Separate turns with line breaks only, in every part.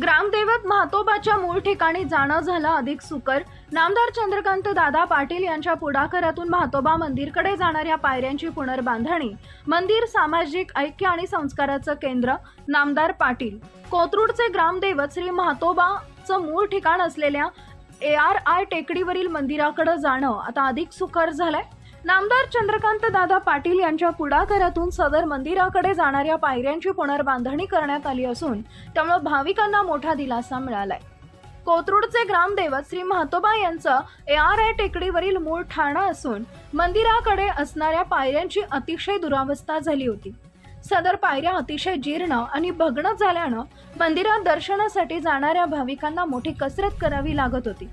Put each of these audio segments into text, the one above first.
ग्रामदेवत म्हातोबाच्या मूळ ठिकाणी जाणं झालं अधिक सुकर. नामदार चंद्रकांत दादा पाटील यांच्या पुढाकारातून म्हातोबा मंदिरकडे जाणाऱ्या पायऱ्यांची पुनर्बांधणी. मंदिर सामाजिक ऐक्य आणि संस्काराचं केंद्र नामदार पाटील. कोथरूडचे ग्रामदैवत श्री म्हातोबाचं मूळ ठिकाण असलेल्या ए आर आय टेकडीवरील मंदिराकडे जाणं आता अधिक सुकर झालंय. नामदार चंद्रकांत दादा पाटील यांच्या पुढाकारातून सदर मंदिराकडे जाणाऱ्या पायऱ्यांची पुनर्बांधणी करण्यात आली असून त्यामुळे भाविकांना मोठा दिलासा मिळालाय. कोथरूडचे ग्रामदैवत श्री महातोबा यांचं ए आर आय टेकडीवरील मूळ ठाणं असून मंदिराकडे असणाऱ्या पायऱ्यांची अतिशय दुरावस्था झाली होती. सदर पायऱ्या अतिशय जीर्ण आणि भग्न झाल्यानं मंदिरात दर्शनासाठी जाणाऱ्या भाविकांना मोठी कसरत करावी लागत होती.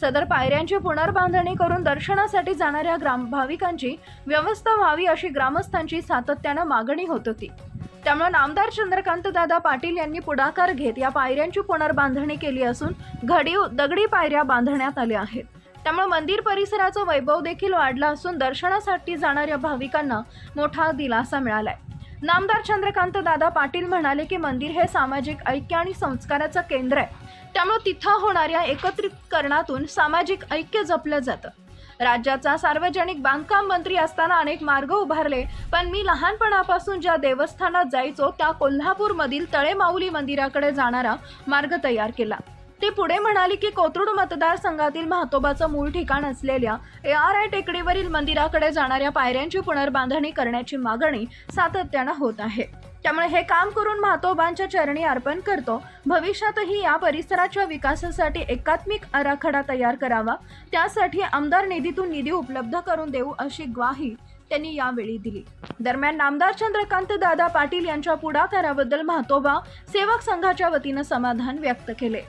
सदर पायऱ्यांची पुनर्बांधणी करून दर्शनासाठी जाणाऱ्या ग्राम भाविकांची व्यवस्था व्हावी अशी ग्रामस्थांची सातत्यानं मागणी होत होती. त्यामुळे आमदार चंद्रकांत दादा पाटील यांनी पुढाकार घेत या पायऱ्यांची पुनर्बांधणी केली असून घडीव दगडी पायऱ्या बांधण्यात आल्या आहेत. त्यामुळे मंदिर परिसराचं वैभव देखील वाढलं असून दर्शनासाठी जाणाऱ्या भाविकांना मोठा दिलासा मिळालाय. नामदार चंद्रकांत दादा पाटील म्हणाले की मंदिर हे सामाजिक ऐक्य आणि संस्काराचं केंद्र आहे. त्यामुळे तिथं होणाऱ्या एकत्रीकरणातून सामाजिक ऐक्य जपलं जातं. राज्याचा सार्वजनिक बांधकाम मंत्री असताना अनेक मार्ग उभारले पण मी लहानपणापासून ज्या देवस्थानात जायचो त्या कोल्हापूरमधील तळेमाऊली मंदिराकडे जाणारा मार्ग तयार केला. ते पुढे म्हणाले की कोथरूड मतदारसंघातील महातोबाचं मूळ ठिकाण असलेल्या ए आर आय टेकडीवरील मंदिराकडे जाणाऱ्या पायऱ्यांची पुनर्बांधणी करण्याची मागणी सातत्यानं होत आहे. त्यामुळे हे काम करून महातोबांच्या चरणी अर्पण करतो. भविष्यातही या परिसराच्या विकासासाठी एकात्मिक आराखडा तयार करावा. त्यासाठी आमदार निधीतून निधी उपलब्ध करून देऊ अशी ग्वाही त्यांनी यावेळी दिली. दरम्यान नामदार चंद्रकांत दादा पाटील यांच्या पुढाकाराबद्दल महातोबा सेवक संघाच्या वतीनं समाधान व्यक्त केले.